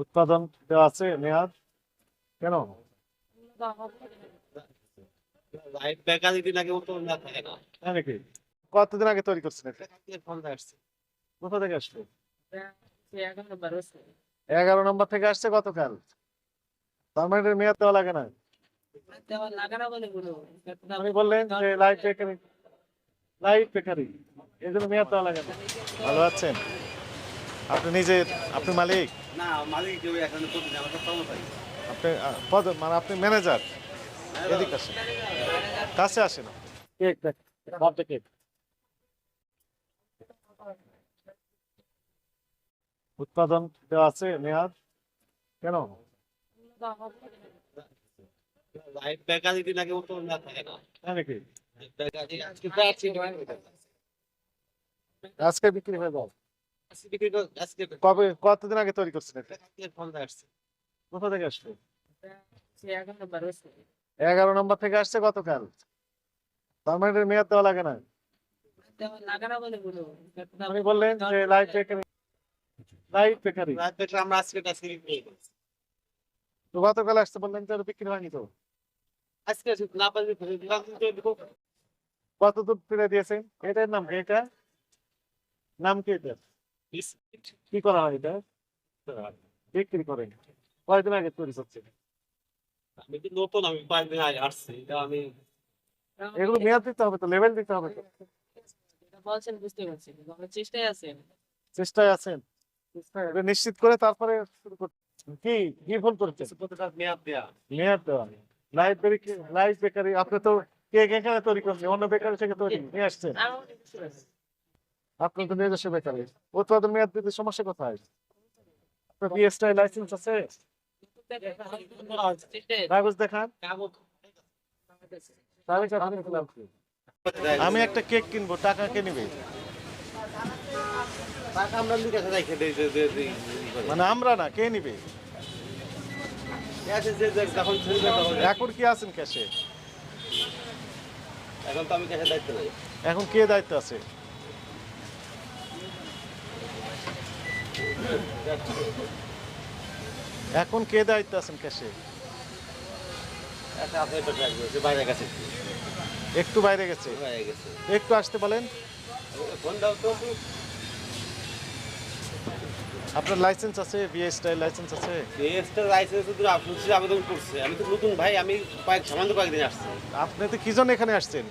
উৎপাদন দেওয়া আছে মেয়াদ কেন? কতদিন আগে তৈরি করছেন কোথা থেকে এগারো নম্বর থেকে আসছে গতকাল। তার মানে মেয়াদ দেওয়া লাগে না। আপনি বললেন যে বেকারি মেয়াদ দেওয়া লাগে না। ভালো আছেন? আপনি নিজে আপনি মালিক? না মালিক কেউ এখানে কর্মচারী। আপনি পদ মানে আপনি ম্যানেজার? এদিকে আসেন। কাছে আসেন কেক দেখ বার্থডে কেক উৎপাদন দেওয়া আছে মেয়াদ? কেন? আজকে বিক্রি হয়ে যাও কবে কতদিন আগে তৈরি করছেন এটা? কোথা থেকে এগারো নম্বর থেকে আসছে গতকাল। তার মানে মেয়াদ দেওয়া লাগে না? আপনি বললেন যে লাইট বেকারি লাইট বেকারি আমরা আজকে করছি। তো গতকাল আসছে বললেন যে বিক্রি হয়নি তো। আজকে না কত দূর ফিরে দিয়েছেন? এটার নাম কি এটা? নাম কি এটা? কি করা হয় এটা? বিক্রি করেন কয়দিন আগে তৈরি করছে আমি তো নতুন আমি পাঁচ দিন আগে আসছি এটা আমি এগুলো মেয়াদ দিতে হবে তো লেভেল দিতে হবে তো। বলছেন বুঝতে পারছি চেষ্টায় আছেন চেষ্টায় আছেন? এটা নিশ্চিত করে তারপরে শুরু করতে কি কি ফোন করছেন? মেয়াদ দেয়া। মেয়াদ দেওয়া। লাইট বেকারি লাইট বেকারি আপনি তো কেক এখানে তৈরি করছেন অন্য বেকারি থেকে তৈরি নিয়ে আসছেন। আপনার তো নিজস্ব বেকারি। উৎপাদন মেয়াদ দিতে সমস্যা কোথায়? আপনার বিএসটাই লাইসেন্স আছে? কাগজ দেখান। তাহলে কি আপনি খেলাম আমি একটা কেক কিনবো টাকা কে নিবে? মানে আমরা না কে নিবে? এখন কি আছেন ক্যাশে? এখন তো আমি কাছে দায়িত্ব এখন কে দায়িত্ব আছে? এখন কে দায়িত্ব আছেন ক্যাশে? বাইরে গেছে। একটু বাইরে গেছে? একটু আসতে বলেন। আপনার লাইসেন্স আছে বিএসটাই লাইসেন্স আছে? এক্সট্রা লাইসেন্স তো আপনি আবেদন করছে আমি তো নতুন ভাই আমি কয়েক সামান্য কয়েকদিন আসছি। আপনি তো কি জন্য এখানে আসছেন?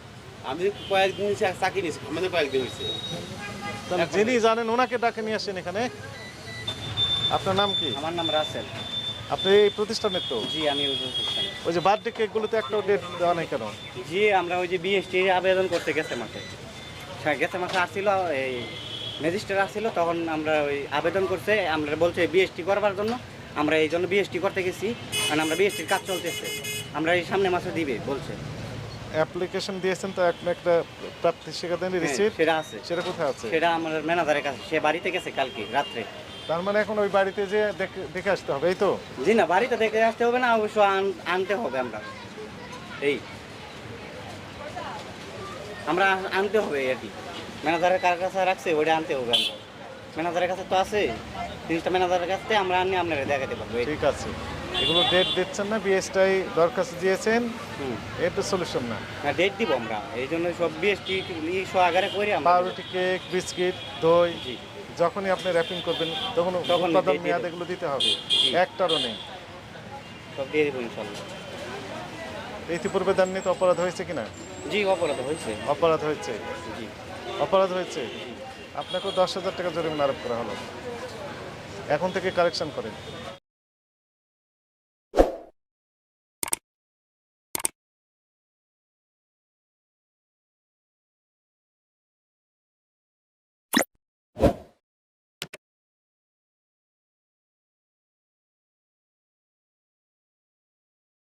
আমি কয়েকদিন চাকরি নিয়েছি সামান্য কয়েকদিন হয়েছে। যিনি জানেন ওনাকে ডাকে নিয়ে আসেন এখানে। আপনার নাম কি? আমার নাম রাসেল। আপনি এই প্রতিষ্ঠানের তো? জি আমি ওই প্রতিষ্ঠানে। ওই যে বার্থডে কেকগুলোতে একটা ডেট দেওয়া নাই কেন? জি আমরা ওই যে বিএসটি আবেদন করতে গেছে মাঠে। হ্যাঁ গেছে মাঠে আসছিল এই ম্যাজিস্ট্রেট আসছিল তখন আমরা ওই আবেদন করছে আমরা বলছে বিএসটি করবার জন্য আমরা এই জন্য বিএসটি করতে গেছি কারণ আমরা বিএসটির কাজ চলতেছে। আমরা এই সামনে মাসে দিবে বলছে। অ্যাপ্লিকেশন দিয়েছেন তো একটা একটা প্রাপ্তি সেখানে হ্যাঁ, রিসিপ্ট সেটা আছে। সেটা কোথায় আছে? সেটা আমার ম্যানেজারের কাছে সে বাড়িতে গেছে কালকে রাত্রে। তার মানে এখন ওই বাড়িতে যে দেখে আসতে হবে এই তো? জি না বাড়িতে দেখে আসতে হবে না অবশ্য আনতে হবে আমরা। এই। আমরা আনতে হবে আর কি। ম্যানেজারের কার কাছে রাখছে ওইটা আনতে হবে আমরা। ম্যানেজারের কাছে তো আছে জিনিসটা ম্যানেজারের কাছে আমরা আনি আপনারা দেখাতে পারব। ঠিক আছে। এগুলো ডেট দিচ্ছেন না বিএসটাই দরখাস্ত দিয়েছেন এর তো সলিউশন না। না ডেট দিব আমরা এই জন্য সব বিএসটি সব আগারে করে আমরা পাউরুটি কেক বিস্কিট দই জি। যখনই আপনি র্যাপিং করবেন তখন তখন উৎপাদন মেয়াদ এগুলো দিতে হবে। একটারও নেই। সব দিয়ে দেবো ইনশাল্লাহ। ইতিপূর্বে দেননি তো অপরাধ হয়েছে কিনা? জি অপরাধ হয়েছে। অপরাধ হয়েছে? জি। অপরাধ হয়েছে? আপনাকেও দশ হাজার টাকা জরিমানা আরোপ করা হলো। এখন থেকে কালেকশন করেন।